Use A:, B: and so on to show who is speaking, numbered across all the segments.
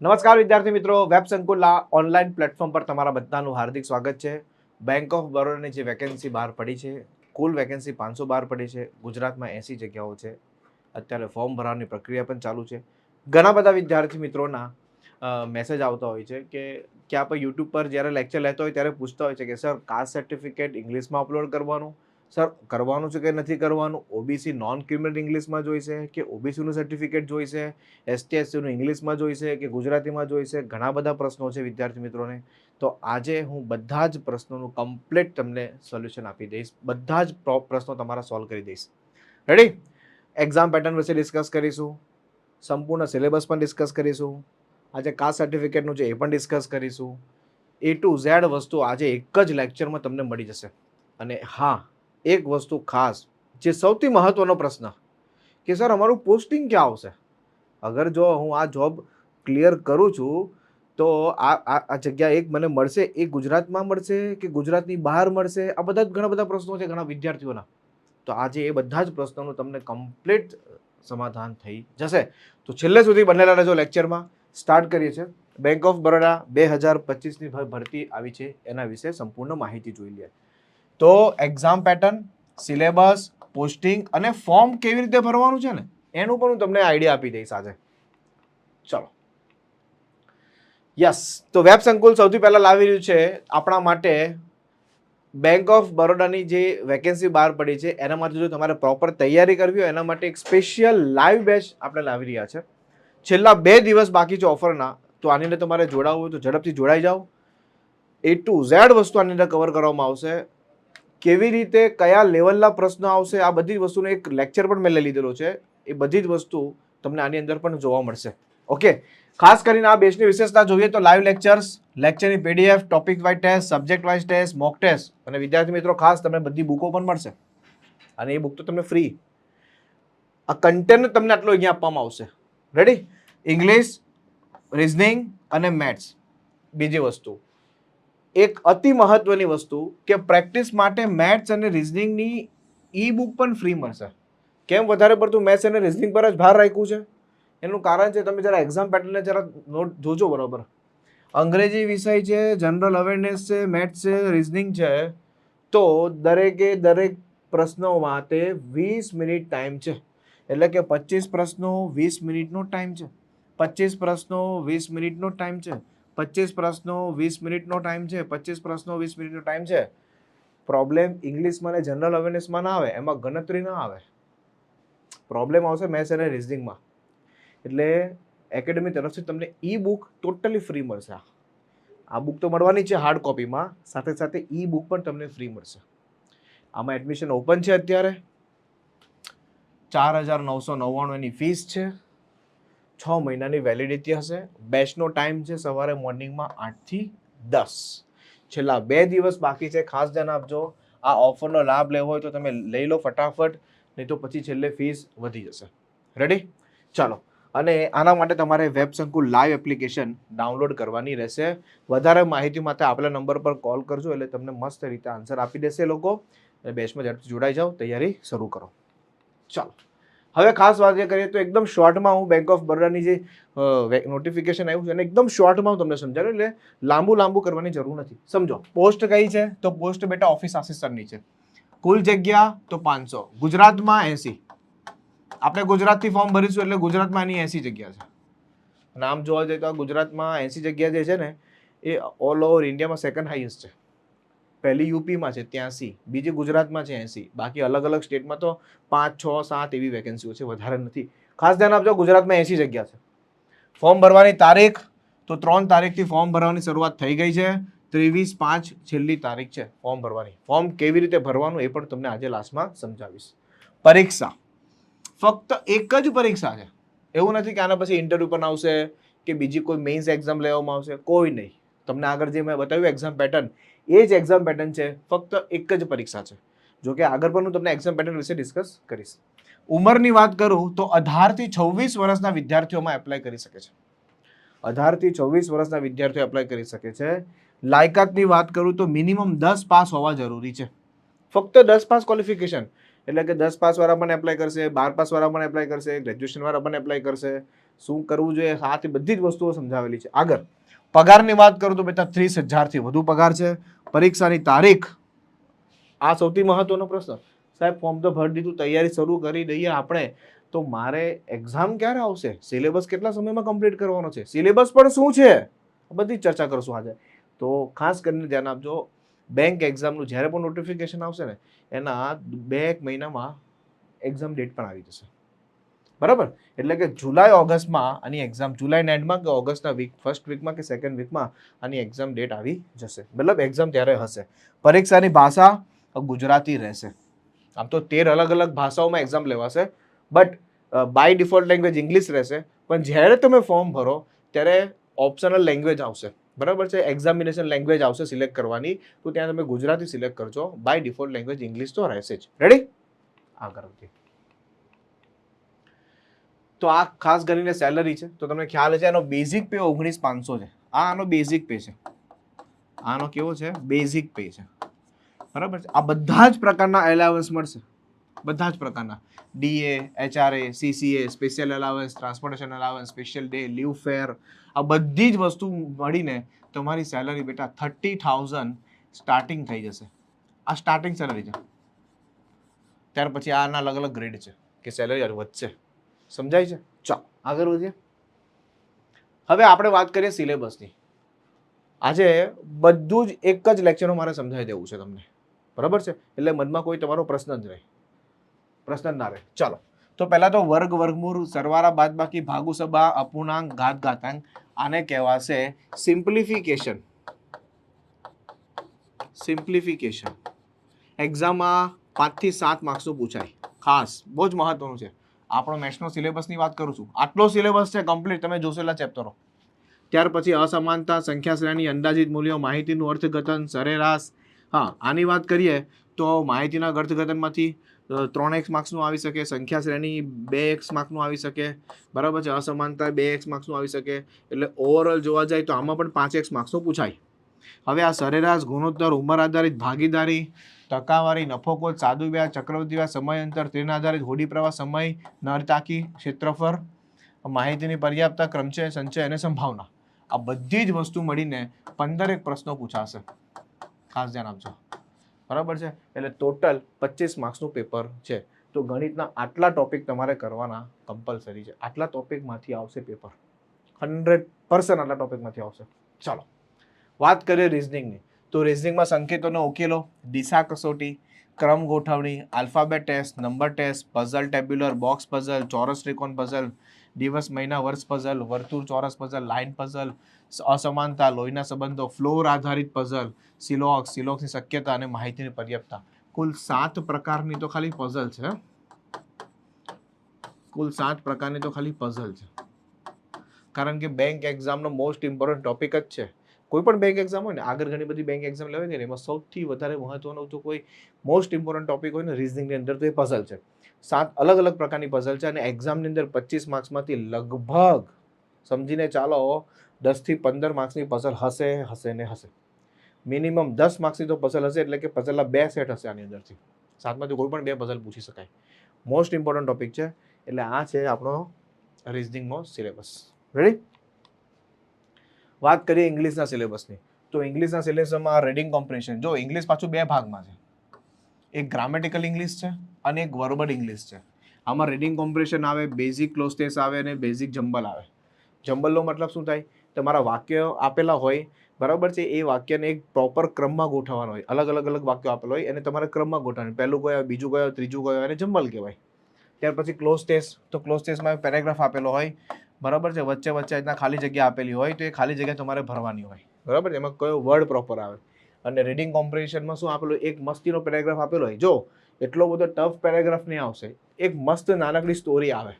A: નમસ્કાર વિદ્યાર્થી મિત્રો, વેબ સંકુલના ઓનલાઈન પ્લેટફોર્મ પર તમારા બધાનું હાર્દિક સ્વાગત છે. બેંક ઓફ બરોડાની જે વેકેન્સી બહાર પડી છે, કુલ વેકેન્સી પાંચસો બહાર પડી છે, ગુજરાતમાં એંસી જગ્યાઓ છે. અત્યારે ફોર્મ ભરવાની પ્રક્રિયા પણ ચાલુ છે. ઘણા બધા વિદ્યાર્થી મિત્રોના મેસેજ આવતા હોય છે કે ક્યાં પર યુટ્યુબ પર જ્યારે લેક્ચર લેતો હોય ત્યારે પૂછતા હોય છે કે સર કાસ્ટ સર્ટિફિકેટ ઇંગ્લિશમાં અપલોડ કરવાનું? સર, કરવાનું છે કે નથી કરવાનું? ઓબીસી નોન ક્રિમિનલ ઇંગ્લિશમાં જોઈશે કે ઓબીસીનું સર્ટિફિકેટ જોઈશે એસટી એસસીનું ઇંગ્લિશમાં જોઈશે કે ગુજરાતીમાં જોઈશે ઘણા બધા પ્રશ્નો છે વિદ્યાર્થી મિત્રોને. તો આજે હું બધા જ પ્રશ્નોનું કમ્પ્લીટ તમને સોલ્યુશન આપી દઈશ. બધા જ પ્રો- પ્રશ્નો તમારા સોલ્વ કરી દઈશ. રેડી એક્ઝામ પેટર્ન વિશે ડિસ્કસ કરીશું. સંપૂર્ણ સિલેબસ પણ ડિસ્કસ કરીશું. આજે કાસ્ટ સર્ટિફિકેટનું છે એ પણ ડિસ્કસ કરીશું. એ ટુ ઝેડ વસ્તુ આજે એક જ લેક્ચરમાં તમને મળી જશે. અને હા એક વસ્તુ ખાસ, જે સૌથી મહત્વનો પ્રશ્ન, કે સર અમારું પોસ્ટિંગ ક્યાં આવશે? અગર જો હું આ જોબ ક્લિયર કરું છું, તો આ આ જગ્યા એક મને મળશે, એ ગુજરાતમાં મળશે કે ગુજરાતની બહાર મળશે? આ બધા જ ઘણા બધા પ્રશ્નો છે ઘણા વિદ્યાર્થીઓના. તો આજે એ બધા જ પ્રશ્નોનું તમને કમ્પ્લીટ સમાધાન થઈ જશે. તો છેલ્લે સુધી બનેલા રહેજો લેક્ચરમાં. સ્ટાર્ટ કરીએ છીએ. બેંક ઓફ બરોડા બે હજાર પચીસની ભરતી આવી છે. એના વિશે સંપૂર્ણ માહિતી જોઈ લઈએ તો એક્ઝામ પેટર્ન સિલેબસ પોસ્ટિંગ અને ફોર્મ કેવી રીતે ભરવાનું છે ને? એનું પણ હું તમને આઈડિયા આપી દઈશ આજે. ચલો. યસ તો વેબ સંકુલ સૌથી પહેલાં લાવી રહ્યું છે આપણા માટે બેંક ઓફ બરોડાની જે વેકેન્સી બહાર પડી છે, એના માટે જો તમારે પ્રોપર તૈયારી કરવી હોય, એના માટે એક સ્પેશિયલ લાઈવ બેચ આપણે લાવી રહ્યા છે. છેલ્લા બે દિવસ બાકી છે ઓફરના તો આની અંદર તમારે જોડાવવું હોય તો ઝડપથી જોડાઈ જાઓ. એ ટુ ઝેડ વસ્તુ આની અંદર કવર કરવામાં આવશે. કેવી રીતે કયા લેવલના પ્રશ્નો આવશે, આ બધી વસ્તુનો એક લેક્ચર પણ મેં લઈ લીધેલો છે. એ બધી જ વસ્તુ તમને આની અંદર પણ જોવા મળશે. ઓકે ખાસ કરીને આ બેચની વિશેષતા જોઈએ તો live lectures લેક્ચરની PDF topic wise test subject wise test mock test અને વિદ્યાર્થી મિત્રો, ખાસ તમને બધી બુકો પણ મળશે. અને એ બુક તો તમને ફ્રી આ કન્ટેન્ટ તમને આટલો અહીંયા આપવામાં આવશે. રેડી ઇંગ્લિશ રિઝનિંગ અને મેથ્સ બીજી વસ્તુ. એક અતિ મહત્વની વસ્તુ કે પ્રેક્ટિસ માટે મેથ્સ અને રિઝનિંગની ઈ બુક પણ ફ્રી મળશે. કેમ? વધારે પડતું મેથ્સ અને રિઝનિંગ પર જ ભાર રાખ્યું છે. એનું કારણ છે તમે જરા એક્ઝામ પેટર્નને જરા નોટ જોજો બરોબર. અંગ્રેજી વિષય છે જનરલ અવેરનેસ છે મેથ્સ છે રિઝનિંગ છે, તો દરેકે દરેક પ્રશ્નો માટે વીસ મિનિટ ટાઈમ છે. એટલે કે પચીસ પ્રશ્નો વીસ મિનિટનો ટાઈમ છે. પચીસ પ્રશ્નો વીસ મિનિટનો ટાઈમ છે. પચીસ પ્રશ્નો વીસ મિનિટનો ટાઈમ છે પચીસ પ્રશ્નો વીસ મિનિટનો ટાઈમ છે. પ્રોબ્લેમ ઇંગ્લિશમાં અને જનરલ અવેરનેસમાં ના આવે, એમાં ગણતરી ના આવે. પ્રોબ્લેમ આવશે મેથ્સ અને રિઝનિંગમાં એટલે એકેડમી તરફથી તમને ઈ બુક ટોટલી ફ્રી મળશે આ. બુક તો મળવાની છે હાર્ડ કોપીમાં સાથે સાથે ઈ બુક પણ તમને ફ્રી મળશે. આમાં એડમિશન ઓપન છે અત્યારે. ચાર હજાર નવસો નવ્વાણું એની ફીસ છે. છ મહિનાની વેલિડિટી હશે. બેચનો ટાઈમ છે સવારે મોર્નિંગમાં આઠથી દસ. છેલ્લા બે દિવસ બાકી છે. ખાસ ધ્યાન આપજો. આ ઓફરનો લાભ લેવો હોય તો તમે લઈ લો ફટાફટ, નહીં તો પછી છેલ્લે ફીસ વધી જશે. રેડી ચાલો. અને આના માટે તમારે વેબ સંકુલ લાઈવ એપ્લિકેશન ડાઉનલોડ કરવાની રહેશે. વધારે માહિતી માટે આપેલા નંબર પર કોલ કરજો, એટલે તમને મસ્ત રીતે આન્સર આપી દેશે લોકો. અને બેચમાં ઝડપથી જોડાઈ જાઓ. તૈયારી શરૂ કરો. ચાલો. હવે ખાસ વાત કરીએ તો એકદમ શોર્ટમાં હું બેંક ઓફ બરોડાની જે નોટિફિકેશન આવ્યું છે અને એકદમ શોર્ટમાં હું તમને સમજાવ્યું એટલે લાંબુ લાંબુ કરવાની જરૂર નથી. સમજો પોસ્ટ કઈ છે? તો પોસ્ટ બેટા ઓફિસ આસિસ્ટન્ટની છે. કુલ જગ્યા તો પાંચસો, ગુજરાતમાં એસી. આપણે ગુજરાતથી ફોર્મ ભરીશું એટલે ગુજરાતમાં એની એસી જગ્યા છે. નામ જોવા જઈએ તો ગુજરાતમાં એસી જગ્યા જે છે ને, એ ઓલ ઓવર ઇન્ડિયામાં સેકન્ડ હાઈએસ્ટ છે. પહેલી યુપીમાં છે ત્યાંસી, બીજી ગુજરાતમાં છે એંસી. બાકી અલગ અલગ સ્ટેટમાં તો પાંચ, છ, સાત એવી વેકેન્સીઓ છે, વધારે નથી. ખાસ ધ્યાન આપજો, ગુજરાતમાં એંસી જગ્યા છે. ફોર્મ ભરવાની તારીખ, તો ત્રણ તારીખથી ફોર્મ ભરવાની શરૂઆત થઈ ગઈ છે. ત્રેવીસ પાંચ છેલ્લી તારીખ છે ફોર્મ ભરવાની. ફોર્મ કેવી રીતે ભરવાનું એ પણ તમને આજે લાસ્ટમાં સમજાવીશ. પરીક્ષા. ફક્ત એક જ પરીક્ષા છે. એવું નથી કે આના પછી ઇન્ટરવ્યૂ પણ આવશે કે બીજી કોઈ મેઇન્સ એક્ઝામ લેવામાં આવશે. કોઈ નહીં. તમને આગળ જે મેં બતાવ્યું એક્ઝામ પેટર્ન એ જ એક્ઝામ પેટર્ન છે, ફક્ત એક જ પરીક્ષા છે. જો કે આગળ પણ હું તમને એક્ઝામ પેટર્ન વિશે ડિસ્કસ કરીશ. ઉંમરની વાત કરું તો અઢારથી છવ્વીસ વર્ષના વિદ્યાર્થીઓમાં એપ્લાય કરી શકે છે. અઢારથી છવ્વીસ વર્ષના વિદ્યાર્થીઓ એપ્લાય કરી શકે છે. લાયકાતની વાત કરું તો મિનિમમ દસ પાસ હોવા જરૂરી છે. ફક્ત દસ પાસ ક્વોલિફિકેશન એટલે કે દસ પાસવાળા પણ એપ્લાય કરશે, બાર પાસવાળા પણ એપ્લાય કરશે ગ્રેજ્યુએશનવાળા પણ એપ્લાય કરશે. શું કરવું જોઈએ? આ બધી જ વસ્તુઓ સમજાવેલી છે. આગળ. પગારની વાત કરું તો બેટા ત્રીસ હજારથી વધુ પગાર છે. પરીક્ષાની તારીખ? આ સૌથી મહત્વનો પ્રશ્ન. સાહેબ ફોર્મ તો ભરી દીધું તૈયારી શરૂ કરી દઈએ આપણે. તો મારે એક્ઝામ ક્યારે આવશે? સિલેબસ કેટલા સમયમાં કમ્પ્લીટ કરવાનો છે? સિલેબસ પણ શું છે? બધી ચર્ચા કરશું આજે. તો ખાસ કરીને ધ્યાન આપજો બેંક એક્ઝામનું જ્યારે પણ નોટિફિકેશન આવશે ને, એના બે એક મહિનામાં એક્ઝામ ડેટ પણ આવી જશે. બરાબર? એટલે કે જુલાઈ ઓગસ્ટમાં આની એક્ઝામ જુલાઈ એન્ડમાં કે ઓગસ્ટના વીક ફર્સ્ટ વીકમાં કે સેકન્ડ વીકમાં આની એક્ઝામ ડેટ આવી જશે. મતલબ એક્ઝામ ત્યારે હશે. પરીક્ષાની ભાષા ગુજરાતી રહેશે. આમ તો તેર અલગ અલગ ભાષાઓમાં એક્ઝામ લેવાશે but by default language English રહેશે. પણ જ્યારે તમે ફોર્મ ભરો, ત્યારે ઓપ્શનલ લેંગ્વેજ આવશે. બરાબર છે? એક્ઝામિનેશન લેંગ્વેજ આવશે સિલેક્ટ કરવાની. તો ત્યાં તમે ગુજરાતી સિલેક્ટ કરજો. બાય ડિફોલ્ટ લેંગ્વેજ ઇંગ્લિશ તો રહેશે જ. રેડી આગળ તો આ ખાસ કરીને સેલરી છે. તો તમને ખ્યાલ છે એનો બેઝિક પે ઓગણીસ પાંચસો છે. આ આનો બેઝિક પે છે. આનો કેવો છે? બેઝિક પે છે. બરાબર છે? આ બધા જ પ્રકારના એલાવન્સ મળશે. બધા જ પ્રકારના. DA HRA CCA special allowance transportation allowance special day leave fare આ બધી જ વસ્તુ મળીને તમારી સેલરી બેટા થર્ટી થાઉઝન્ડ સ્ટાર્ટિંગ થઈ જશે. આ સ્ટાર્ટિંગ સેલરી છે. ત્યાર પછી આના અલગ અલગ ગ્રેડ છે. કે સેલરી વધશે. સમજાય છે? ચાલો, આગળ વધીએ. હવે આપણે વાત કરીએ સિલેબસની. આજે બધું જ એક જ લેક્ચરમાં મારે સમજાવી દેવું છે તમને. બરાબર છે? એટલે મનમાં કોઈ તમારો પ્રશ્ન જ રહે પ્રશ્ન જ ના રહે. ચાલો, તો પહેલાં તો વર્ગ, વર્ગમૂળ બાદબાકી બાકી ભાગુસભા, અપૂર્ણાંક, ઘાત, ઘાતાંક, આને કહેવાશે સિમ્પ્લિફિકેશન. સિમ્પ્લિફિકેશન. એક્ઝામમાં પાંચથી સાત માર્ક્સનું પૂછાય. ખાસ, બહુ જ મહત્વનું છે. આપણો મેથ્સનો સિલેબસની વાત કરું છું. આટલો સિલેબસ છે કમ્પ્લીટ તમે જોશેલા ચેપ્ટરો ત્યાર પછી અસમાનતા સંખ્યા શ્રેણી અંદાજિત મૂલ્યો, માહિતીનું અર્થઘટન, સરેરાશ. હા, આની વાત કરીએ તો માહિતીના અર્થઘટનમાંથી ત્રણ એક્સ માર્ક્સનું આવી શકે સંખ્યા શ્રેણી બે એક્સ માર્ક્સનું આવી શકે, બરાબર છે? અસમાનતા બે એક્સ માર્ક્સનું આવી શકે. એટલે ઓવરઓલ જોવા જાય તો આમાં પણ પાંચ એક્સ માર્ક્સનું પૂછાય. હવે આ સરેરાશ, ગુણોત્તર, ઉંમર આધારિત ભાગીદારી ટકાવારી, નફોકોલ, સાદુ વ્યાજ, ચક્રવૃદ્ધિ વ્યાજ સમય અંતર તેના આધારિત હોડી પ્રવાહ સમય, નરતાકી ક્ષેત્રફળ, માહિતીની પર્યાપ્તતા, ક્રમચય, સંચય અને સંભાવના. આ બધી જ વસ્તુ મળીને પંદરેક પ્રશ્નો પૂછાશે. ખાસ ધ્યાન આપજો. બરાબર છે? એટલે ટોટલ પચીસ માર્ક્સનું પેપર છે. તો ગણિતના આટલા ટોપિક તમારે કરવાના કમ્પલસરી છે. આટલા ટોપિકમાંથી આવશે પેપર હંડ્રેડ પર્સન્ટ આટલા ટોપિકમાંથી આવશે. ચાલો. વાત કરીએ રિઝનિંગની તો રિઝનિંગમાં સંકેતોનો ઉકેલો, દિશા કસોટી, ક્રમ ગોઠવણી, alphabet test, number test, puzzle tabular, box puzzle, ચોરસ ત્રિકોણ પઝલ, દિવસ, મહિના, વર્ષ પઝલ, વર્તુળ, ચોરસ પઝલ, લાઇન પઝલ અસમાનતા, લોહીના સંબંધો, ફ્લોર આધારિત પઝલ, સિલોક્સ, સિલોક્સની શક્યતા અને માહિતીની પર્યાપ્તતા. કુલ સાત પ્રકારની તો ખાલી પઝલ છે કુલ સાત પ્રકારની તો ખાલી પઝલ છે. કારણ કે બેંક એક્ઝામનો મોસ્ટ ઇમ્પોર્ટન્ટ ટોપિક જ છે. કોઈ પણ બેંક એક્ઝામ હોય ને, આગળ ઘણી બધી બેંક એક્ઝામ લેવાય ને, એમાં સૌથી વધારે મહત્વનો જો કોઈ મોસ્ટ ઇમ્પોર્ટન્ટ ટોપિક હોય ને રિઝનિંગની અંદર તો એ પઝલ છે. સાત અલગ અલગ પ્રકારની પઝલ છે અને એક્ઝામની અંદર પચીસ માર્ક્સમાંથી લગભગ, સમજીને ચાલો દસથી પંદર માર્ક્સની પઝલ હશે હશે ને હશે. મિનિમમ દસ માર્ક્સની તો પઝલ હશે એટલે કે પઝલના બે સેટ હશે આની અંદરથી. સાતમાંથી કોઈ પણ બે પઝલ પૂછી શકાય. મોસ્ટ ઇમ્પોર્ટન્ટ ટોપિક છે, એટલે આ છે આપણો રિઝનિંગનો સિલેબસ રેડી વાત કરીએ ઇંગ્લિશના સિલેબસની તો ઇંગ્લિશના સિલેબસમાં રીડિંગ કોમ્પ્રિહેન્શન જો ઇંગ્લિશ પાછું બે ભાગમાં છે. એક ગ્રામેટિકલ ઇંગ્લિશ છે અને એક વર્બલ ઇંગ્લિશ છે. આમાં રીડિંગ કોમ્પ્રેશન આવે બેઝિક ક્લોઝ આવે અને બેઝિક જમ્બલ આવે. જમ્બલનો મતલબ શું થાય? તમારા વાક્ય આપેલા હોય, બરાબર છે, એ વાક્યને એક પ્રોપર ક્રમમાં ગોઠવવાનો હોય. અલગ અલગ અલગ વાક્યો આપેલા હોય અને તમારે ક્રમમાં ગોઠવવાનું. પહેલું કયો, બીજું કયો, ત્રીજું કયો અને જમ્બલ કહેવાય. ત્યાર પછી ક્લોઝ ટેસ્ટ તો ક્લોઝ ટેસ્ટમાં પેરેગ્રાફ આપેલો હોય બરાબર છે? વચ્ચે વચ્ચે રીતના ખાલી જગ્યા આપેલી હોય તો એ ખાલી જગ્યા તમારે ભરવાની હોય. બરાબર એમાં કયો વર્ડ પ્રોપર આવે? અને રીડિંગ કોમ્પિટિશનમાં શું આપેલું? એક મસ્તીનો પેરેગ્રાફ આપેલો હોય. જો, એટલો બધો ટફ પેરેગ્રાફ નહીં આવશે. એક મસ્ત નાનકડી સ્ટોરી આવે.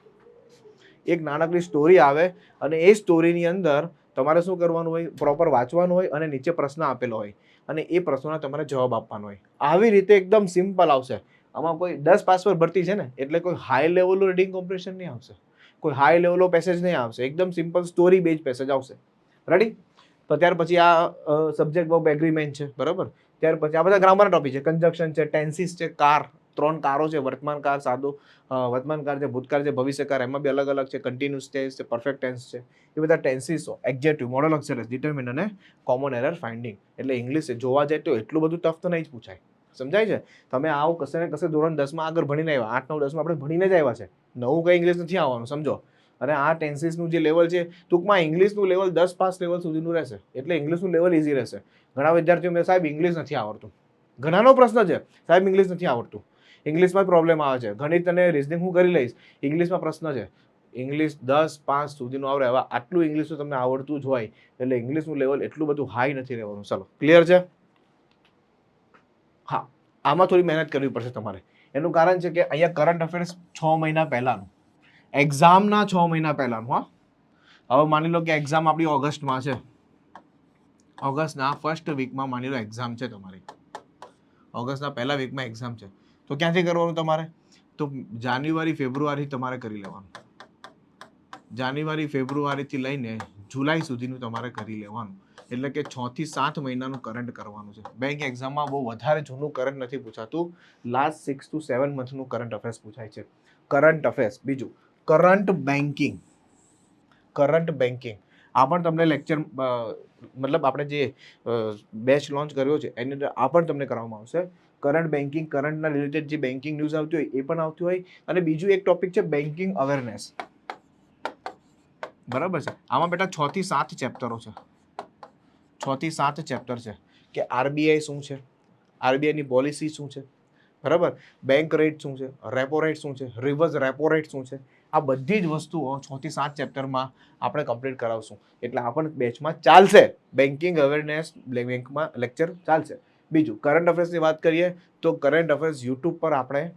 A: એક નાનકડી સ્ટોરી આવે અને એ સ્ટોરીની અંદર તમારે શું કરવાનું હોય? પ્રોપર વાંચવાનું હોય અને નીચે પ્રશ્ન આપેલો હોય. અને એ પ્રશ્નોના તમારે જવાબ આપવાનો હોય. આવી રીતે એકદમ સિમ્પલ આવશે. આમાં કોઈ દસ પાસ પર ભરતી છે ને? એટલે કોઈ હાઈ લેવલનું રીડિંગ કોમ્પિટિશન નહીં આવશે. કોઈ હાઈ લેવલનો પેસેજ નહીં આવશે. એકદમ સિમ્પલ સ્ટોરી બેઝ પેસેજ આવશે. રેડી તો ત્યાર પછી આ સબ્જેક્ટ વર્બ એગ્રીમેન્ટ છે. બરાબર? ત્યાર પછી આ બધા ગ્રામરના ટોપિક છે. કન્જક્શન છે ટેન્સીસ છે કાર ત્રણ કારો છે. વર્તમાન કાર સાદો વર્તમાન કાર છે, ભૂતકાળ છે ભવિષ્યકાળ એમાં બી અલગ અલગ છે. કન્ટિન્યુઅસ ટેન્સ છે પરફેક્ટ ટેન્સ છે. એ બધા ટેન્સીસો એક્ઝેક્ટિવ મોડલ અક્ષર ડિટર્મિન અને કોમન એરર ફાઇન્ડિંગ એટલે ઇંગ્લિશ જોવા જાય તો એટલું બધું ટફ તો નહીં જ પૂછાય. સમજાય છે? તમે આવો કશે ને કશે ધોરણ દસમાં આગળ ભણીને આવ્યા. આઠ, નવ, દસમાં આપણે ભણીને જ આવ્યા છે. નવું કંઈ ઇંગ્લિશ નથી આવવાનું, સમજો? અને આ ટેન્સીસનું જે લેવલ છે, ટૂંકમાં ઇંગ્લિશનું લેવલ દસ પાસ લેવલ સુધીનું રહેશે. એટલે ઇંગ્લિશનું લેવલ ઇઝી રહેશે. ઘણા વિદ્યાર્થીઓ મેં સાહેબ ઇંગ્લિશ નથી આવડતું. ઘણાનો પ્રશ્ન છે, સાહેબ ઇંગ્લિશ નથી આવડતું. ઇંગ્લિશમાં પ્રોબ્લેમ આવે છે. ગણિત અને રિઝનિંગ હું કરી લઈશ. ઇંગ્લિશમાં પ્રશ્ન છે ઇંગ્લિશ દસ પાંચ સુધીનું આવડે. હવે આટલું ઇંગ્લિશ તમને આવડતું જ હોય. એટલે ઇંગ્લિશનું લેવલ એટલું બધું હાઈ નથી રહેવાનું. ચલો ક્લિયર છે? હા, આમાં થોડી મહેનત કરવી પડશે તમારે. એનું કારણ છે કે અહીંયા કરંટ અફેર્સ છ મહિના પહેલાંનું. એક્ઝામના છ મહિના પહેલાંનું, હા. હવે માની લો કે એક્ઝામ આપણી ઓગસ્ટમાં છે. ઓગસ્ટના ફર્સ્ટ વીકમાં માની લો એક્ઝામ છે તમારી. ઓગસ્ટના પહેલા વીકમાં એક્ઝામ છે. તો ક્યાંથી કરવાનું તમારે? તો જાન્યુઆરી ફેબ્રુઆરી તમારે કરી લેવાનું. જાન્યુઆરી, ફેબ્રુઆરીથી લઈને જુલાઈ સુધીનું તમારે કરી લેવાનું. એટલે કે છ થી સાત મહિનાનું કરંટ કરવાનું છે. બેંક એક્ઝામમાં બહુ વધારે જૂનું કરંટ નથી પૂછાતું. લાસ્ટ સિક્સ ટુ સેવન મંથનું કરંટ અફેર્સ પૂછાય છે. કરંટ અફેર્સ બીજું કરંટ બેન્કિંગ કરંટ બેન્કિંગ આ પણ તમને લેક્ચર મતલબ આપણે જે બેચ લોન્ચ કર્યો છે, એની અંદર આ પણ તમને કરવામાં આવશે. કરંટ બેન્કિંગ કરંટના રિલેટેડ જે બેન્કિંગ ન્યૂઝ આવતી હોય, એ પણ આવતી હોય. અને બીજું એક ટોપિક છે બેન્કિંગ અવેરનેસ બરાબર છે? આમાં બેટા છ થી સાત ચેપ્ટરો છે. છ થી સાત ચેપ્ટર છે. કે આરબીઆઈ શું છે? આરબીઆઈની પોલિસી શું છે? બરાબર? બેંક રેટ શું છે? રેપો રેટ શું છે? રિવર્સ રેપો રેટ શું છે? આ બધી જ વસ્તુઓ છથી સાત ચેપ્ટરમાં આપણે કમ્પ્લીટ કરાવશું. એટલે આ પણ બેચમાં ચાલશે. બેન્કિંગ અવેરનેસ બેંકમાં લેક્ચર ચાલશે. બીજું કરંટ અફેર્સની વાત કરીએ, તો કરંટ અફેર્સ યુટ્યુબ પર આપણે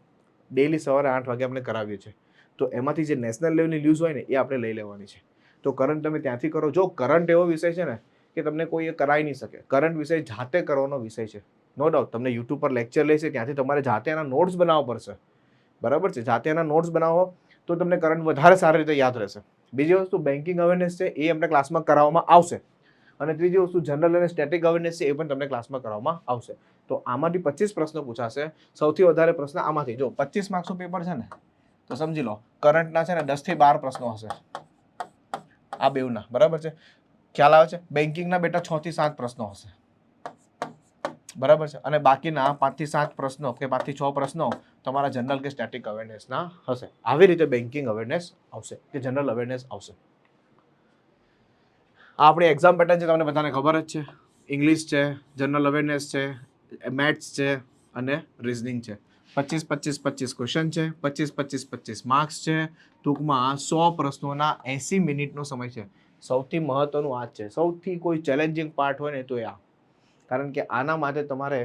A: ડેલી સવારે આઠ વાગે આપણે કરાવીએ છીએ. તો એમાંથી જે નેશનલ લેવલની ન્યૂઝ હોય ને, એ આપણે લઈ લેવાની છે. તો કરંટ તમે ત્યાંથી કરો. જો કરંટ એવો વિષય છે ને કે તમને કોઈ એ કરાવી નહીં શકે. કરંટ વિષય જાતે કરવાનો વિષય છે. નો ડાઉટ તમને યુટ્યુબ પર લેક્ચર લેશે, ત્યાંથી તમારે જાતે એના નોટ્સ બનાવવા પડશે. બરાબર છે? જાતે એના નોટ્સ બનાવો, તો તમને કરંટ વધારે સારી રીતે યાદ રહેશે. બીજી વસ્તુ બેન્કિંગ અવેરનેસ છે, એ અમને ક્લાસમાં કરાવવામાં આવશે. અને ત્રીજી વસ્તુ જનરલ અને સ્ટેટિક અવેરનેસ છે, એ પણ તમને ક્લાસમાં કરવામાં આવશે. તો આમાંથી પચીસ પ્રશ્નો પૂછાશે. સૌથી વધારે પ્રશ્ન આમાંથી. જો પચીસ માર્ક્સનું પેપર છે ને, તો સમજી લો કરંટના છે ને દસથી બાર પ્રશ્નો હશે. આ બેવના બરાબર છે? ખ્યાલ આવે છે? બેન્કિંગના બેટા છ થી સાત પ્રશ્નો હશે. બરાબર છે? અને બાકીના પાંચથી સાત પ્રશ્નો કે પાંચથી છ પ્રશ્નો તમારા જનરલ કે સ્ટેટિક અવેરનેસના હશે. આવી રીતે બેન્કિંગ અવેરનેસ આવશે કે જનરલ અવેરનેસ આવશે. આ આપણી એક્ઝામ પેટર્ન છે, તમને બધાને ખબર જ છે. ઇંગ્લિશ છે, જનરલ અવેરનેસ છે મેથ્સ છે અને રિઝનિંગ છે. પચીસ પચીસ પચીસ ક્વેશ્ચન છે, પચીસ પચીસ પચીસ માર્ક્સ છે. ટૂંકમાં સો પ્રશ્નોના એંસી મિનિટનો સમય છે. સૌથી મહત્વનું આ છે. સૌથી કોઈ ચેલેન્જિંગ પાર્ટ હોય ને તો એ આ. કારણ કે આના માટે તમારે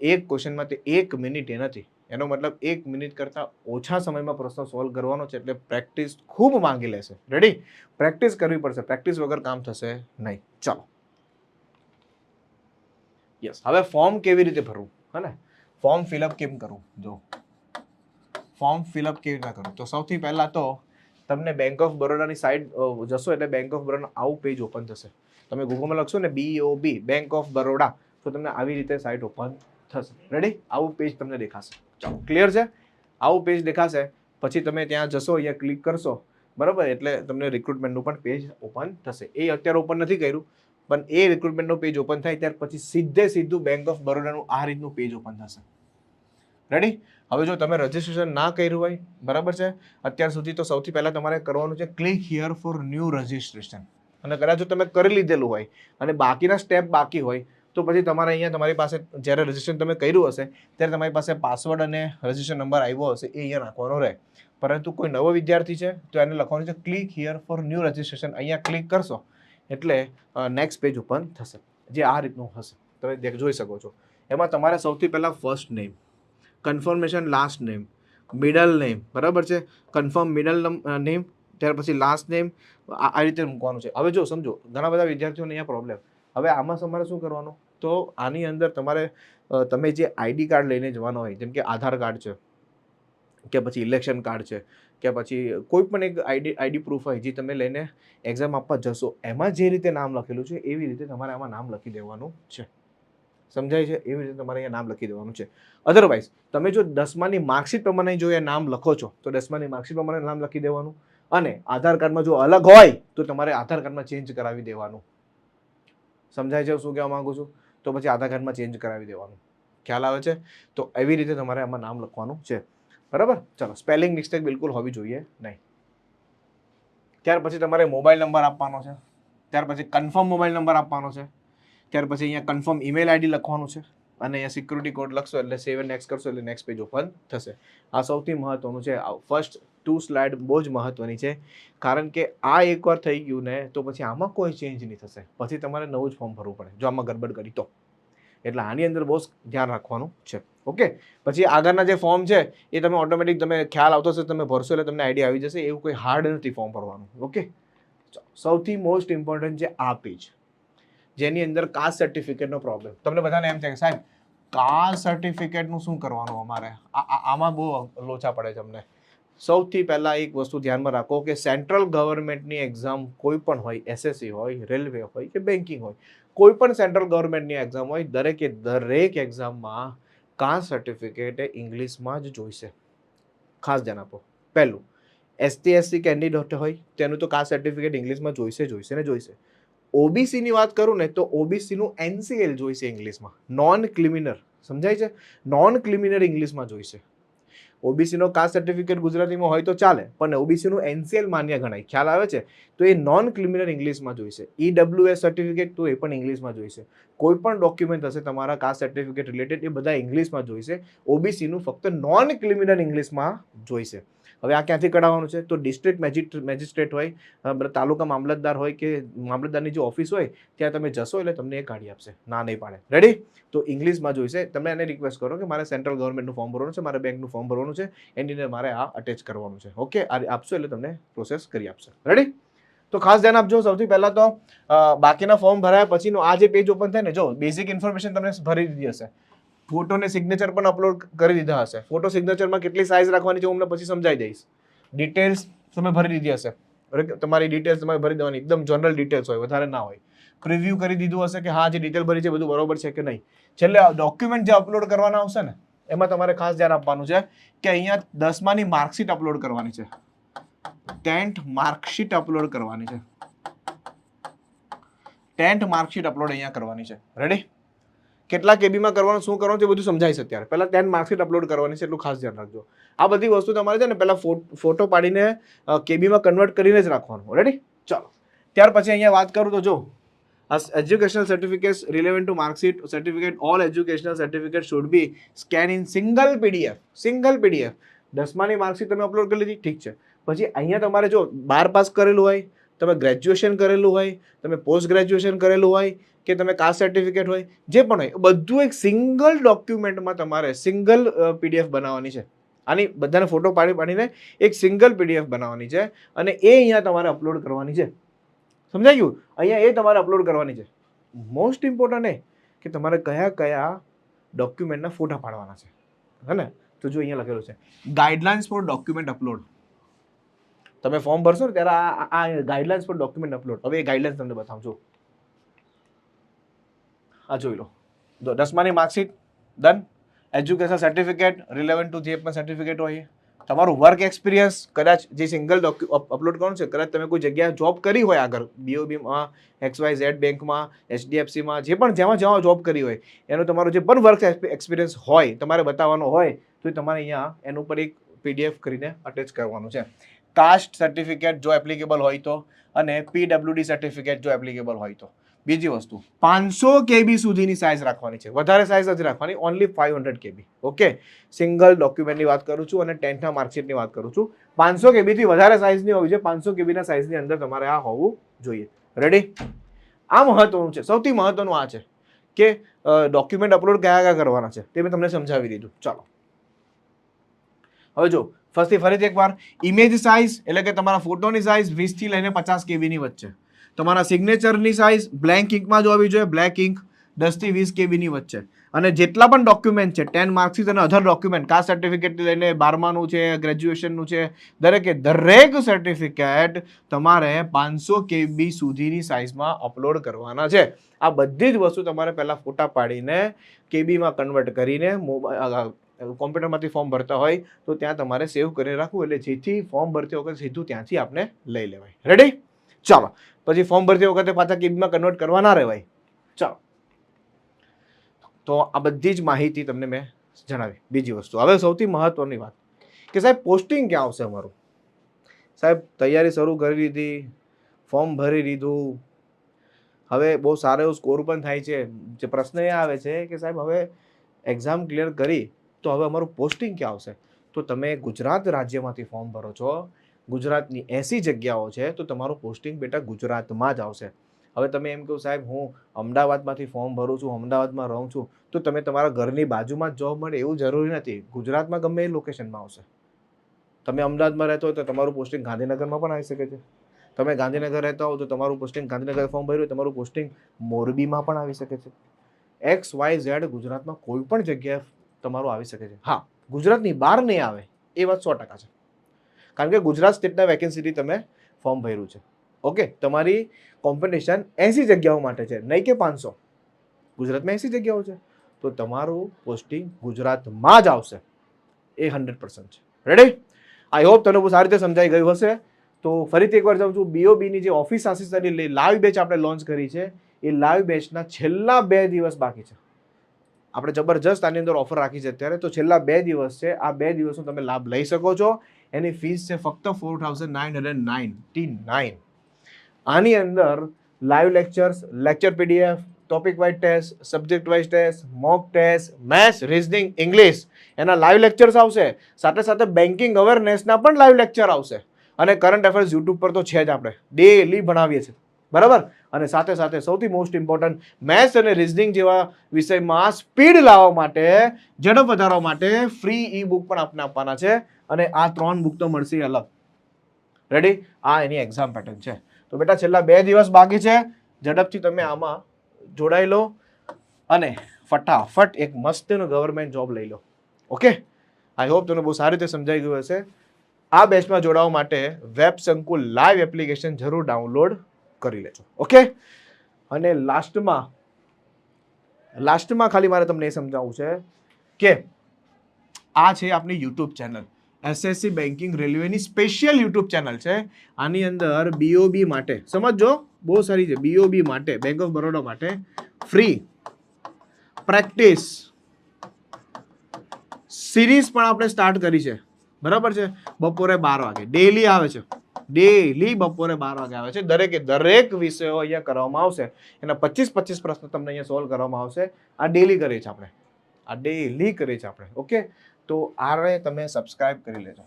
A: એક ક્વેશ્ચનમાંથી એક મિનિટ એ નથી. એનો મતલબ એક મિનિટ કરતાં ઓછા સમયમાં પ્રશ્ન સોલ્વ કરવાનો છે એટલે પ્રેક્ટિસ ખૂબ માંગી લેશે. રેડી પ્રેક્ટિસ કરવી પડશે. પ્રેક્ટિસ વગર કામ થશે નહીં. ચાલો. યસ હવે ફોર્મ કેવી રીતે ભરવું? હે ને? ફોર્મ ફિલઅપ કેમ કરવું જો. ફોર્મ ફિલઅપ કેવી રીતે કરવું તો સૌથી પહેલાં તો તમને બેંક ઓફ બરોડાની સાઇડ જશો એટલે બેંક ઓફ બરોડા આવું પેજ ઓપન થશે. તમે ગૂગલમાં લખશો ને B O B bank of Baroda તો તમને આવી રીતે સાઇટ ઓપન થશે. રેડી આવું પેજ તમને દેખાશે. ચાલો ક્લિયર છે? આવું પેજ દેખાશે, પછી તમે ત્યાં જશો, અહીંયા ક્લિક કરશો, બરાબર? એટલે તમને રિક્રુટમેન્ટનું પણ પેજ ઓપન થશે. એ અત્યારે ઓપન નથી કર્યું, પણ એ રિક્રુટમેન્ટનું પેજ ઓપન થાય, ત્યાર પછી સીધે સીધું બેંક ઓફ બરોડાનું આ રીતનું પેજ ઓપન થશે. રેડી હવે જો તમે રજિસ્ટ્રેશન ના કર્યું હોય, બરાબર છે? અત્યાર સુધી તો સૌથી પહેલાં તમારે કરવાનું છે click here for new registration અને કદાચ જો તમે કરી લીધેલું હોય અને બાકીના સ્ટેપ બાકી હોય, તો પછી તમારે અહીંયા તમારી પાસે જ્યારે રજિસ્ટ્રેશન તમે કર્યું હશે, ત્યારે તમારી પાસે પાસવર્ડ અને રજિસ્ટ્રેશન નંબર આવ્યો હશે, એ અહીંયા નાખવાનો રહે. પરંતુ કોઈ નવો વિદ્યાર્થી છે, તો એને લખવાનું છે click here for new registration અહીંયા ક્લિક કરશો, એટલે નેક્સ્ટ પેજ ઓપન થશે, જે આ રીતનું હશે. તમે જોઈ શકો છો. એમાં તમારે સૌથી પહેલાં first name confirmation last name middle name બરાબર છે? કન્ફર્મ મિડલ નેમ ત્યાર પછી લાસ્ટ નેમ આ રીતે મૂકવાનું છે. હવે જો, સમજો, ઘણા બધા વિદ્યાર્થીઓને અહીંયા પ્રોબ્લેમ હવે આમાં તમારે શું કરવાનું? તો આની અંદર તમારે તમે જે આઈડી કાર્ડ લઈને જવાનો હોય, જેમ કે આધાર કાર્ડ છે, કે પછી ઇલેક્શન કાર્ડ છે, કે પછી કોઈ પણ એક આઈડી આઈડી પ્રૂફ હોય, જે તમે લઈને એક્ઝામ આપવા જશો, એમાં જે રીતે નામ લખેલું છે, એવી રીતે તમારે આમાં નામ લખી દેવાનું છે. સમજાય છે? એવી રીતે તમારે અહીંયા નામ લખી દેવાનું છે. અધરવાઇઝ તમે જો દસમાની માર્કશીટ પ્રમાણે જો એ નામ લખો છો, તો દસમાની માર્કશીટ પ્રમાણે નામ લખી દેવાનું. અને આધાર કાર્ડમાં જો અલગ હોય, તો તમારે આધાર કાર્ડમાં ચેન્જ કરાવી દેવાનું. સમજાય છે શું કહેવા માગું છું? તો પછી આધાર કાર્ડમાં ચેન્જ કરાવી દેવાનું. ખ્યાલ આવે છે? તો એવી રીતે તમારે આમાં નામ લખવાનું છે. બરાબર? ચલો સ્પેલિંગ મિસ્ટેક બિલકુલ હોવી જોઈએ નહીં. ત્યાર પછી તમારે મોબાઈલ નંબર આપવાનો છે. ત્યાર પછી કન્ફર્મ મોબાઈલ નંબર આપવાનો છે. ત્યાર પછી અહીંયા કન્ફર્મ ઈમેલ આઈડી લખવાનું છે. અને અહીંયા સિક્યુરિટી કોડ લખશો એટલે સેવ એન્ડ નેક્સ્ટ કરશો એટલે નેક્સ્ટ પેજ ઓપન થશે. આ સૌથી મહત્વનું છે. ફર્સ્ટ ટુ સ્લાઇડ બહુ જ મહત્વની છે. કારણ કે આ એકવાર થઈ ગયું ને, તો પછી આમાં કોઈ ચેન્જ નહીં થશે. પછી તમારે નવું જ ફોર્મ ભરવું પડે. જો આમાં ગડબડ કરી તો. એટલે આની અંદર બહુ ધ્યાન રાખવાનું છે. ઓકે? પછી આગળના જે ફોર્મ છે, એ તમે ઓટોમેટિક તમે ખ્યાલ આવતો હશે, તમે ભરશો એટલે તમને આઈડિયા આવી જશે. એવું કોઈ હાર્ડ નથી ફોર્મ ભરવાનું. ઓકે? સૌથી મોસ્ટ ઇમ્પોર્ટન્ટ છે આ પેજ જેની અંદર કાસ્ટ સર્ટિફિકેટનો પ્રોબ્લેમ તમને બધાને એમ કે સાહેબ કાસ્ટ સર્ટિફિકેટનું શું કરવાનું અમારે? આમાં બહુ લોચા પડે છે અમને. સૌથી પહેલાં એક વસ્તુ ધ્યાનમાં રાખો કે સેન્ટ્રલ ગવર્મેન્ટની એક્ઝામ કોઈ પણ હોય એસએસસી હોય રેલવે હોય કે બેન્કિંગ હોય, કોઈ પણ સેન્ટ્રલ ગવર્મેન્ટની એક્ઝામ હોય, દરેકે દરેક એક્ઝામમાં કાસ્ટ સર્ટિફિકેટ એ ઇંગ્લિશમાં જ જોઈશે. ખાસ ધ્યાન આપો. પહેલું એસટી એસસી કેન્ડિડેટ હોય, તેનું તો કાસ્ટ સર્ટિફિકેટ ઇંગ્લિશમાં જોઈશે જોઈશે ને જોઈશે. ઓબીસીની વાત કરું ને તો ઓબીસીનું એનસીએલ જોઈશે ઇંગ્લિશમાં. નોન ક્લિમિનર સમજાય છે? નોન ક્લિમિનર ઇંગ્લિશમાં જોઈશે ઓબીસીનો કાસ્ટ સર્ટિફિકેટ ગુજરાતીમાં હોય તો ચાલે, પણ ઓબીસીનું એનસીએલ માન્ય ગણાય. ખ્યાલ આવે છે? તો એ નોન ક્લિમિનર ઇંગ્લિશમાં જોઈશે ઈડબ્લ્યુએસ સર્ટિફિકેટ તો એ પણ ઇંગ્લિશમાં જોઈશે કોઈ પણ ડોક્યુમેન્ટ હશે તમારા કાસ્ટ સર્ટિફિકેટ રિલેટેડ એ બધા ઇંગ્લિશમાં જોઈશે ઓબીસીનું ફક્ત નોન ક્લિમિનર ઇંગ્લિશમાં જોઈશે હવે આ ક્યાંથી કઢાવવાનું છે? તો ડિસ્ટ્રિક્ટ મેજિસ્ટ્રેટ મેજિસ્ટ્રેટ હોય તાલુકા મામલતદાર હોય કે મામલતદારની જે ઓફિસ હોય, ત્યાં તમે જશો એટલે તમને એ કાઢી આપશે. ના, નહીં પાડે. રેડી તો ઇંગ્લિશમાં જોઈશે. તમે એને રિક્વેસ્ટ કરો કે મારે સેન્ટ્રલ ગવર્મેન્ટનું ફોર્મ ભરવાનું છે, મારે બેંકનું ફોર્મ ભરવાનું છે, એની અંદર મારે આ અટેચ કરવાનું છે. ઓકે આ આપશો એટલે તમને પ્રોસેસ કરી આપશે. રેડી તો ખાસ ધ્યાન આપજો. સૌથી પહેલાં તો બાકીના ફોર્મ ભરાયા પછીનું આ જે પેજ ઓપન થાય ને, જો બેઝિક ઇન્ફોર્મેશન તમને ભરી દીધી હશે. ફોટો ને સિગ્નેચર પણ અપલોડ કરી દીધા હશે. ફોટો સિગ્નેચરમાં કેટલી સાઇઝ રાખવાની છે હું તમને પછી સમજાઈ દઈશ. ડિટેલ્સ તમે ભરી દીધી હશે? તમારી ડિટેલ્સ તમારે ભરી દેવાની. એકદમ જનરલ ડિટેલ્સ હોય, વધારે ના હોય. પ્રિવ્યૂ કરી દીધું હશે કે હા, જે ડિટેલ ભરી છે બધું બરોબર છે કે નહીં. છેલ્લે ડોક્યુમેન્ટ જે અપલોડ કરવાના આવશે ને, એમાં તમારે ખાસ ધ્યાન આપવાનું છે કે અહીંયા દસમાની માર્કશીટ અપલોડ કરવાની છે. ટેન્થ માર્કશીટ અપલોડ કરવાની છે. ટેન્થ માર્કશીટ અપલોડ અહીંયા કરવાની છે. રેડી કેટલા કેબીમાં કરવાનું, શું કરવાનું એ બધું સમજાવીશ અત્યારે. પહેલાં ટેન માર્કશીટ અપલોડ કરવાની છે, એટલું ખાસ ધ્યાન રાખજો. આ બધી વસ્તુ તમારે છે ને પહેલાં ફોટો પાડીને કેબીમાં કન્વર્ટ કરીને જ રાખવાનું. રેડી ચાલો. ત્યાર પછી અહીંયા વાત કરું તો જો. Educational certificate relevant to marksheet certificate all educational certificate should be scan in single PDF single PDF દસમાની marksheet તમે અપલોડ કરી લીધી. ઠીક છે. પછી અહીંયા તમારે જો, બાર પાસ કરેલું હોય તમે ગ્રેજ્યુએશન કરેલું હોય, તમે પોસ્ટ ગ્રેજ્યુએશન કરેલું હોય કે તમે કાસ્ટ સર્ટિફિકેટ હોય, જે પણ હોય બધું એક સિંગલ ડોક્યુમેન્ટમાં તમારે સિંગલ પીડીએફ બનાવવાની છે. આની બધાને ફોટો પાડી પાડીને એક સિંગલ પીડીએફ બનાવવાની છે અને એ અહીંયા તમારે અપલોડ કરવાની છે. સમજાઈ ગયું? અહીંયા એ તમારે અપલોડ કરવાની છે. મોસ્ટ ઇમ્પોર્ટન્ટ એ કે તમારે કયા કયા ડોક્યુમેન્ટના ફોટા પાડવાના છે. હે ને? તો જો અહીંયા લખેલું છે. ગાઈડલાઇન્સ ફોર ડોક્યુમેન્ટ અપલોડ તમે ફોર્મ ભરશો ને ત્યારે આ ગાઈડલાઇન્સ પર ડોક્યુમેન્ટ અપલોડ હવે એ ગાઈડલાઇન્સ તમને બતાવું. છું આ જોઈ લો. જો દસમાની marksheet done education certificate relevant to જે પણ સર્ટિફિકેટ હોય. તમારું વર્ક એક્સપિરિયન્સ કદાચ જે સિંગલ ડોક્યુ અપલોડ કરવાનું છે, કદાચ તમે કોઈ જગ્યાએ જોબ કરી હોય આગળ બીઓબીમાં એક્સ વાય ઝેડ બેંકમાં એચડીએફસીમાં જે પણ જેમાં જેમાં જોબ કરી હોય, એનો તમારો જે પણ વર્ક એક્સપિરિયન્સ હોય, તમારે બતાવવાનો હોય, તો તમારે અહીંયા એનું ઉપર એક પીડીએફ કરીને અટેચ કરવાનું છે. કાસ્ટ સર્ટિફિકેટ જો એપ્લિકેબલ હોય તો અને પીડબ્લ્યુડી સર્ટિફિકેટ જો એપ્લિકેબલ હોય તો. બીજી વસ્તુ, પાંચસો કેબી સુધીની સાઇઝ રાખવાની છે. વધારે સાઇઝ નથી રાખવાની only five hundred KB. Okay single ડોક્યુમેન્ટની વાત કરું છું અને ટેન્થના માર્કશીટની વાત કરું છું. પાંચસો કેબીથી વધારે સાઇઝની હોવી જોઈએ. પાંચસો કેબીના સાઇઝની અંદર તમારે આ હોવું જોઈએ. રેડી આ મહત્વનું છે. સૌથી મહત્વનું આ છે કે ડોક્યુમેન્ટ અપલોડ કયા કયા કરવાના છે તે મેં તમને સમજાવી દીધું. ચાલો. હવે જો ફરીથી ફરીથી એકવાર. ઇમેજ સાઇઝ એટલે કે તમારા ફોટોની સાઇઝ વીસથી લઈને પચાસ કેબીની વચ્ચે. તમારા સિગ્નેચરની સાઇઝ બ્લેન્ક ઇંકમાં જ હોવી જોઈએ. બ્લેક ઇંક દસથી વીસ કેબીની વચ્ચે. અને જેટલા પણ ડોક્યુમેન્ટ છે ટેન માર્કશીટ અને અધર ડોક્યુમેન્ટ કાસ્ટ સર્ટિફિકેટ લઈને બારમાનું છે ગ્રેજ્યુએશનનું છે, દરેકે દરેક સર્ટિફિકેટ તમારે પાંચસો કેબી સુધીની સાઇઝમાં અપલોડ કરવાના છે. આ બધી જ વસ્તુ તમારે પહેલાં ફોટા પાડીને કેબીમાં કન્વર્ટ કરીને મોબાઈલ કોમ્પ્યુટરમાંથી ફોર્મ ભરતા હોય, તો ત્યાં તમારે સેવ કરીને રાખવું, એટલે જેથી ફોર્મ ભરતી વખતે સીધું ત્યાંથી આપણે લઈ લેવાય. રેડી ચાલો. પછી ફોર્મ ભરતી વખતે પાછા કેબીમાં કન્વર્ટ કરવા ના રહેવાય. ચાલો. તો આ બધી જ માહિતી તમને મેં જણાવી. બીજી વસ્તુ. હવે સૌથી મહત્વની વાત. કે સાહેબ પોસ્ટિંગ ક્યાં આવશે અમારું? સાહેબ, તૈયારી શરૂ કરી દીધી, ફોર્મ ભરી દીધું. હવે બહુ સારો એવો સ્કોર પણ થાય છે. જે પ્રશ્ન એ આવે છે કે સાહેબ, હવે એક્ઝામ ક્લિયર કરી તો હવે અમારું પોસ્ટિંગ ક્યાં આવશે? તો તમે ગુજરાત રાજ્યમાંથી ફોર્મ ભરો છો, ગુજરાતની એસી જગ્યાઓ છે, તો તમારું પોસ્ટિંગ બેટા ગુજરાતમાં જ આવશે. હવે તમે એમ કહો, સાહેબ, હું અમદાવાદમાંથી ફોર્મ ભરું છું, અમદાવાદમાં રહું છું. તો તમે તમારા ઘરની બાજુમાં જોબ મળે એવું જરૂરી નથી. ગુજરાતમાં ગમે એ લોકેશનમાં આવશે. તમે અમદાવાદમાં રહેતો હોય તો તમારું પોસ્ટિંગ ગાંધીનગરમાં પણ આવી શકે છે. તમે ગાંધીનગર રહેતા હો તો તમારું પોસ્ટિંગ ગાંધીનગર ફોર્મ ભર્યું તમારું પોસ્ટિંગ મોરબીમાં પણ આવી શકે છે. એક્સ વાય ઝેડ ગુજરાતમાં કોઈ પણ જગ્યાએ તમારું આવી શકે છે. હા, ગુજરાતની બહાર નહીં આવે એ વાત સો ટકા છે. કારણ કે ગુજરાત સ્ટેટના વેકેન્સીથી તમે ફોર્મ ભર્યું છે. ઓકે તમારી કોમ્પિટિશન એસી જગ્યાઓ માટે છે, નહીં કે પાંચસો. ગુજરાતમાં એસી જગ્યાઓ છે. તો તમારું પોસ્ટિંગ ગુજરાતમાં જ આવશે. એ હંડ્રેડ પર્સન્ટ છે. રેડી આઈ હોપ તને બહુ સારી રીતે સમજાઈ ગયું હશે. તો ફરીથી એકવાર જાઉં છું બીઓબીની જે ઓફિસ આસિસ્ટન્ટની લાઈવ બેચ આપણે લોન્ચ કરી છે, એ લાઈવ બેચના છેલ્લા બે દિવસ બાકી છે. આપણે જબરજસ્ત આની અંદર ઓફર રાખી છે અત્યારે. તો છેલ્લા બે દિવસ છે, આ બે દિવસનો તમે લાભ લઈ શકો છો. એની ફીસ છે ફક્ત four thousand nine hundred ninety nine આની અંદર live lectures lecture PDF topic wise test subject wise test mock test maths reasoning English એના લાઈવ લેક્ચર્સ આવશે. સાથે સાથે બેન્કિંગ અવેરનેસના પણ લાઈવ લેક્ચર આવશે. અને કરંટ અફેર્સ યુટ્યુબ પર તો છે જ આપણે. ડેલી ભણાવીએ છીએ. બરાબર? અને સાથે સાથે સૌથી મોસ્ટ ઇમ્પોર્ટન્ટ મેથ્સ અને રિઝનિંગ જેવા વિષયમાં સ્પીડ લાવવા માટે, ઝડપ વધારવા માટે ફ્રી ઈ બુક પણ આપને આપવાના છે. અને આ ત્રણ બુક તો મળશે અલગ. રેડી આ એની એક્ઝામ પેટર્ન છે. તો બેટા, છેલ્લા બે દિવસ બાકી છે. ઝડપથી તમે આમાં જોડાઈ લો અને ફટાફટ એક મસ્તનો ગવર્મેન્ટ જોબ લઈ લો. ઓકે આઈ હોપ તમને બહુ સારી રીતે સમજાઈ ગયું હશે. આ બેચમાં જોડાવા માટે વેબ સંકુલ લાઈવ એપ્લિકેશન જરૂર ડાઉનલોડ કરી લેજો. ઓકે અને લાસ્ટમાં લાસ્ટમાં ખાલી મારે તમને એ સમજાવવું છે કે આ છે આપણી યુટ્યુબ ચેનલ એસએસસી બેન્કિંગ રેલવેની સ્પેશિયલ યુટ્યુબ ચેનલ છે. આની અંદર બીઓબી માટે સમજો બહુ સારી છે. બીઓબી માટે બેંક ઓફ બરોડા માટે ફ્રી પ્રેક્ટિસ સિરીઝ પણ આપણે સ્ટાર્ટ કરી છે. બરાબર છે? બપોરે બાર વાગે. ડેલી આવે છે. ડેલી બપોરે બાર વાગે આવે છે. દરેકે દરેક વિષયો અહીંયા કરવામાં આવશે. એના પચીસ પચીસ પ્રશ્નો તમને અહીંયા સોલ્વ કરવામાં આવશે. આ ડેલી કરીએ છીએ આપણે. આ ડેલી કરીએ છીએ આપણે. ઓકે? તો આને તમે સબસ્ક્રાઇબ કરી લેજો.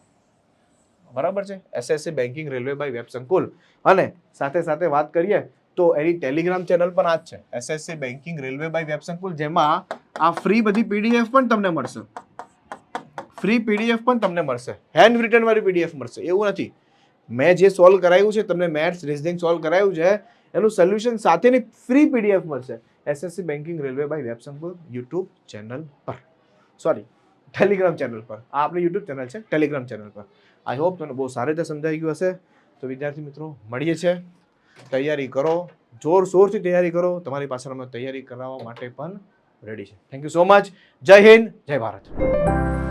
A: બરાબર છે? SSC banking railway by web Sankul અને સાથે સાથે વાત કરીએ તો એની ટેલિગ્રામ ચેનલ પણ આ જ છે SSC banking railway by web Sankul જેમાં આ ફ્રી બધી પીડીએફ પણ તમને મળશે. ફ્રી પીડીએફ પણ તમને મળશે. હેન્ડ રિટન વાળી પીડીએફ મળશે. એવું નથી. મેં જે સોલ્વ કરાવ્યું છે, તમને મેથ્સ રિઝનિંગ સોલ્વ કરાવ્યું છે, એનું સોલ્યુશન સાથેની ફ્રી પીડીએફ મળશે. એસએસસી બેન્કિંગ રેલવે બાય વેબસંગપુર યુટ્યુબ ચેનલ પર. સોરી ટેલિગ્રામ ચેનલ પર. આ આપણી યુટ્યુબ ચેનલ છે ટેલિગ્રામ ચેનલ પર. આઈ હોપ તમને બહુ સારી રીતે સમજાઈ ગયું હશે. તો વિદ્યાર્થી મિત્રો, મળીએ છીએ. તૈયારી કરો જોરશોરથી તૈયારી કરો. તમારી પાસે અમે તૈયારી કરાવવા માટે પણ રેડી છે. થેન્ક યુ સો મચ જય હિન્દ, જય ભારત.